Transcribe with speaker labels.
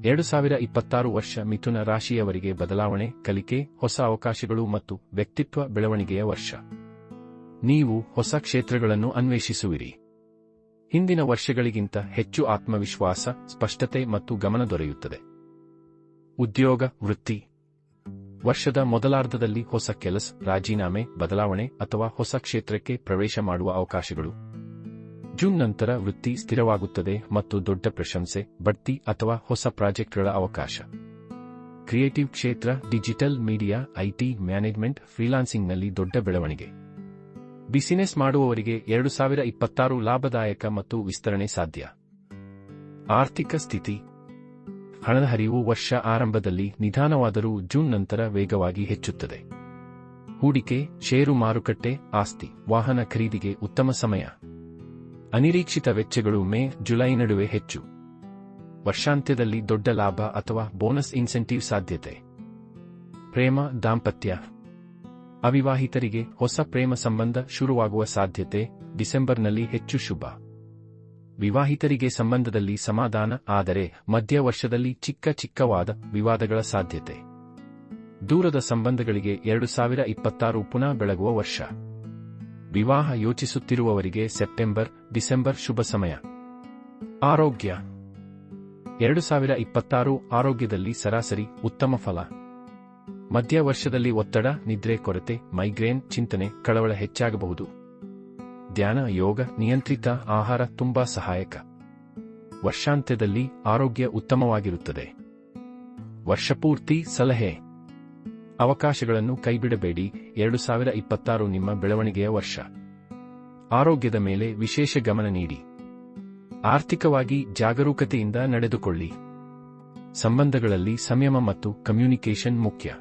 Speaker 1: ಎರಡು ಸಾವಿರ ಇಪ್ಪತ್ತಾರು ವರ್ಷ ಮಿಥುನ ರಾಶಿಯವರಿಗೆ ಬದಲಾವಣೆ, ಕಲಿಕೆ, ಹೊಸ ಅವಕಾಶಗಳು ಮತ್ತು ವ್ಯಕ್ತಿತ್ವ ಬೆಳವಣಿಗೆಯ ವರ್ಷ. ನೀವು ಹೊಸ ಕ್ಷೇತ್ರಗಳನ್ನು ಅನ್ವೇಷಿಸುವಿರಿ. ಹಿಂದಿನ ವರ್ಷಗಳಿಗಿಂತ ಹೆಚ್ಚು ಆತ್ಮವಿಶ್ವಾಸ, ಸ್ಪಷ್ಟತೆ ಮತ್ತು ಗಮನ ದೊರೆಯುತ್ತದೆ. ಉದ್ಯೋಗ, ವೃತ್ತಿ. ವರ್ಷದ ಮೊದಲಾರ್ಧದಲ್ಲಿ ಹೊಸ ಕೆಲಸ, ರಾಜೀನಾಮೆ, ಬದಲಾವಣೆ ಅಥವಾ ಹೊಸ ಕ್ಷೇತ್ರಕ್ಕೆ ಪ್ರವೇಶ ಮಾಡುವ ಅವಕಾಶಗಳು. ಜೂನ್ ನಂತರ ವೃತ್ತಿ ಸ್ಥಿರವಾಗುತ್ತದೆ ಮತ್ತು ದೊಡ್ಡ ಪ್ರಶಂಸೆ, ಬಡ್ತಿ ಅಥವಾ ಹೊಸ ಪ್ರಾಜೆಕ್ಟ್ಗಳ ಅವಕಾಶ. ಕ್ರಿಯೇಟಿವ್ ಕ್ಷೇತ್ರ, ಡಿಜಿಟಲ್ ಮೀಡಿಯಾ ಐಟಿ ಮ್ಯಾನೇಜ್ಮೆಂಟ್, ಫ್ರೀಲಾನ್ಸಿಂಗ್ನಲ್ಲಿ ದೊಡ್ಡ ಬೆಳವಣಿಗೆ. ಬಿಸಿನೆಸ್ ಮಾಡುವವರಿಗೆ ಎರಡು ಸಾವಿರ ಇಪ್ಪತ್ತಾರು ಲಾಭದಾಯಕ ಮತ್ತು ವಿಸ್ತರಣೆ ಸಾಧ್ಯ. ಆರ್ಥಿಕ ಸ್ಥಿತಿ. ಹಣದ ಹರಿವು ವರ್ಷ ಆರಂಭದಲ್ಲಿ ನಿಧಾನವಾದರೂ ಜೂನ್ ನಂತರ ವೇಗವಾಗಿ ಹೆಚ್ಚುತ್ತದೆ. ಹೂಡಿಕೆ, ಷೇರು ಮಾರುಕಟ್ಟೆ, ಆಸ್ತಿ, ವಾಹನ ಖರೀದಿಗೆ ಉತ್ತಮ ಸಮಯ. ಅನಿರೀಕ್ಷಿತ ವೆಚ್ಚಗಳು ಮೇ, ಜುಲೈ ನಡುವೆ ಹೆಚ್ಚು. ವರ್ಷಾಂತ್ಯದಲ್ಲಿ ದೊಡ್ಡ ಲಾಭ ಅಥವಾ ಬೋನಸ್ ಇನ್ಸೆಂಟಿವ್ ಸಾಧ್ಯತೆ. ಪ್ರೇಮ, ದಾಂಪತ್ಯ. ಅವಿವಾಹಿತರಿಗೆ ಹೊಸ ಪ್ರೇಮ ಸಂಬಂಧ ಶುರುವಾಗುವ ಸಾಧ್ಯತೆ, ಡಿಸೆಂಬರ್ನಲ್ಲಿ ಹೆಚ್ಚು ಶುಭ. ವಿವಾಹಿತರಿಗೆ ಸಂಬಂಧದಲ್ಲಿ ಸಮಾಧಾನ, ಆದರೆ ಮಧ್ಯ ವರ್ಷದಲ್ಲಿ ಚಿಕ್ಕ ಚಿಕ್ಕವಾದ ವಿವಾದಗಳ ಸಾಧ್ಯತೆ. ದೂರದ ಸಂಬಂಧಗಳಿಗೆ ಎರಡು ಸಾವಿರ ಇಪ್ಪತ್ತಾರು ಪುನಃ ಬೆಳಗುವ ವರ್ಷ. ವಿವಾಹ ಯೋಚಿಸುತ್ತಿರುವವರಿಗೆ ಸೆಪ್ಟೆಂಬರ್, ಡಿಸೆಂಬರ್ ಶುಭ ಸಮಯ. ಆರೋಗ್ಯ. ಎರಡು ಸಾವಿರ ಇಪ್ಪತ್ತಾರು ಆರೋಗ್ಯದಲ್ಲಿ ಸರಾಸರಿ ಉತ್ತಮ ಫಲ. ಮಧ್ಯ ವರ್ಷದಲ್ಲಿ ಒತ್ತಡ, ನಿದ್ರೆ, ಕೊರತೆ, ಮೈಗ್ರೇನ್, ಚಿಂತನೆ, ಕಳವಳ ಹೆಚ್ಚಾಗಬಹುದು. ಧ್ಯಾನ, ಯೋಗ, ನಿಯಂತ್ರಿತ ಆಹಾರ ತುಂಬಾ ಸಹಾಯಕ. ವರ್ಷಾಂತ್ಯದಲ್ಲಿ ಆರೋಗ್ಯ ಉತ್ತಮವಾಗಿರುತ್ತದೆ. ವರ್ಷಪೂರ್ತಿ ಸಲಹೆ. ಅವಕಾಶಗಳನ್ನು ಕೈಬಿಡಬೇಡಿ. ಎರಡು ಸಾವಿರ ಇಪ್ಪತ್ತಾರು ನಿಮ್ಮ ಬೆಳವಣಿಗೆಯ ವರ್ಷ. ಆರೋಗ್ಯದ ಮೇಲೆ ವಿಶೇಷ ಗಮನ ನೀಡಿ. ಆರ್ಥಿಕವಾಗಿ ಜಾಗರೂಕತೆಯಿಂದ ನಡೆದುಕೊಳ್ಳಿ. ಸಂಬಂಧಗಳಲ್ಲಿ ಸಂಯಮ ಮತ್ತು ಕಮ್ಯುನಿಕೇಷನ್ ಮುಖ್ಯ.